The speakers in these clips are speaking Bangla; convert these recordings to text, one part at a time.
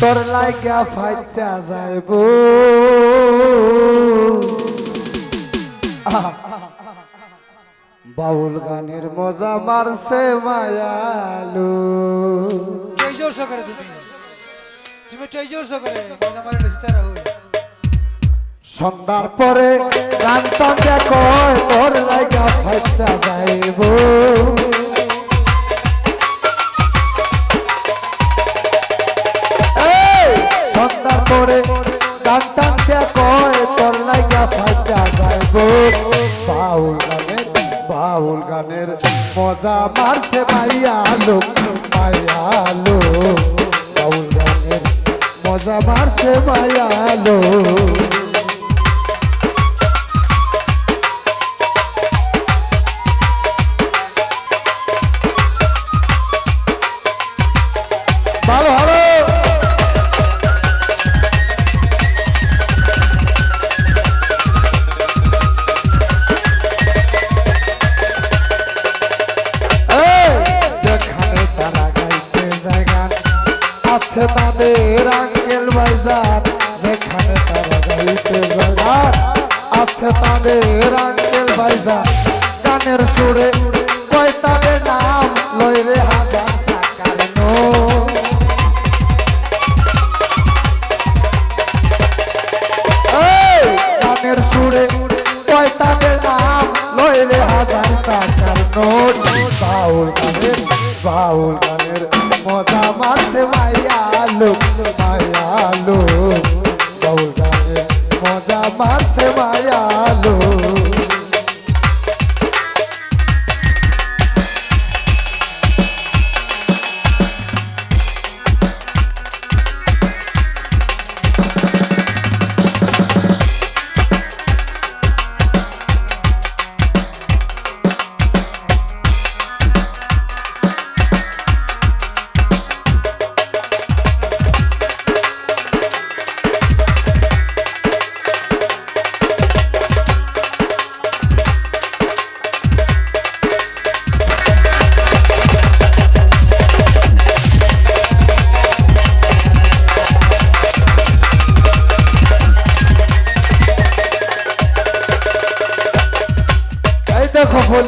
তোর লাগা ফাইটা যাইব। বাউল গানের মজা মারছে মায়ালু। জোরসো করে তুমি। তুমি জোরসো করে মজা মারে সিতারা হই সন্ধ্যার পরে গান টানতে কয় তোর লাগা ফাইটা যাইব। মজা মারছে মাইয়া লোক মাইয়া লোক বাউল গানের মজা মারছে মাইয়া মায়া লোক বাউল মজা মারছে মায়া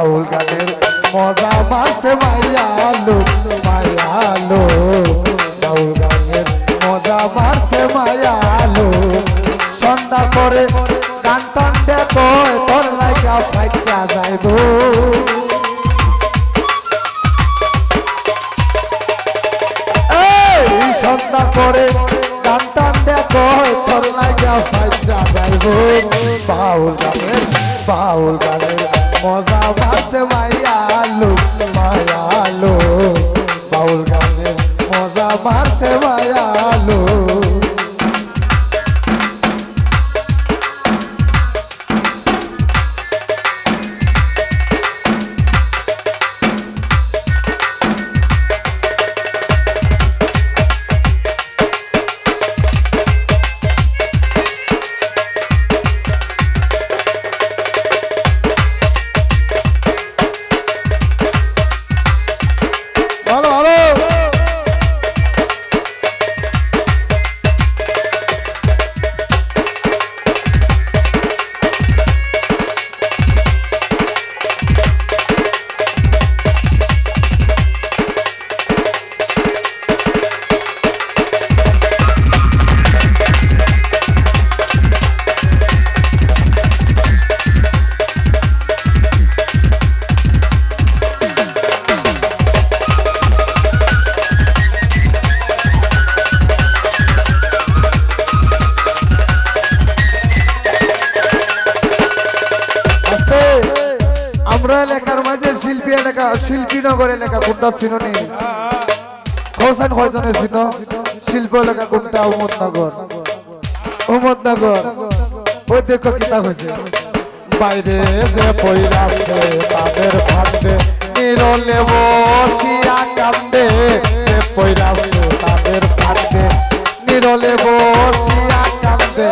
বাউল গানের মজা মাসে মাইয়া লোক মাইয়া লোক বাউল গানের মজা মাসে মাইয়া লোক সন্ধ্যা করে গান টান দেখো তোর লাগা ফাইটা যাইব। সন্ধ্যা করে গান তোর ফাইটা বাউল গানের বাউল গানের মজা বাসে মাইয়া লোক এলাকা শিল্পীনগর এলাকা কোনটা চিনি খোঁজ হোসেন কয়জনে ছিল শিল্প এলাকা কোনটা? উমদনগর উমদনগর ওই দেখো কিতাব হয়েছে? বাইরে যে পইরাছে তাদের ভাববে নিরলে বসিয়া কান্দে। যে পইরাছে তাদের ভাববে নিরলে বসিয়া কান্দে।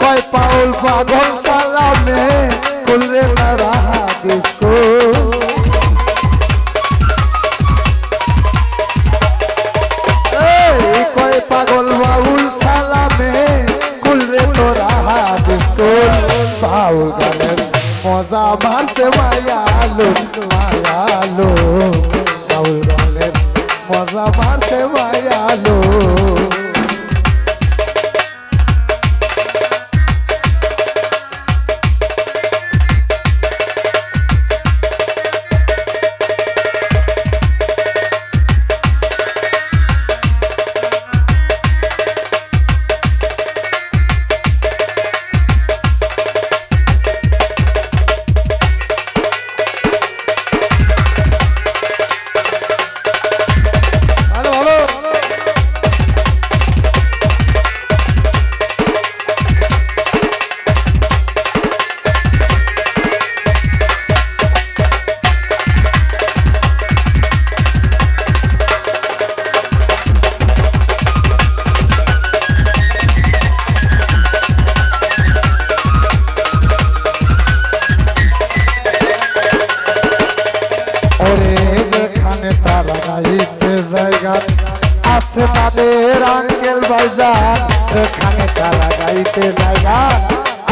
কয় পাউল পাগল মজা মারছে মায়ালো মায়ালো যেখানে তারা গাইতে জায়গা,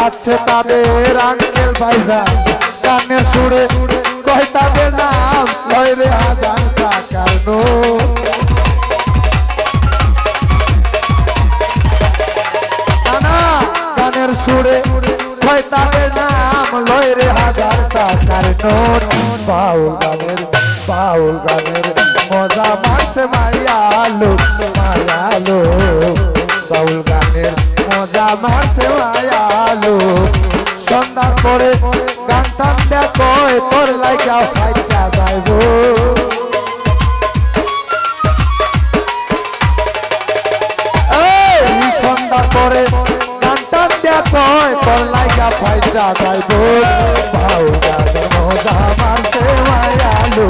আছে তাদের আঙ্কেল ভাইজান কানে সুরে কয় তাদের নাম লয় রে হাজার টাকার নানা গানের সুরে হয় তাদের নাম লয় রে হাজার টাকার নোট। বাউল গানের বাউল গানের মজা মারছে মায়ালো মায়ালো বাউল গানের মজা মারছে মায়ালো সন্ধ্যা করে গান টান দেখো তোর লাইকা ফাইটা যাইবো সন্ধ্যা করে গানটা দেখো তোর লাইগা ফাইটা যাইব ভাউ গানের মজা মারছে মায়ালু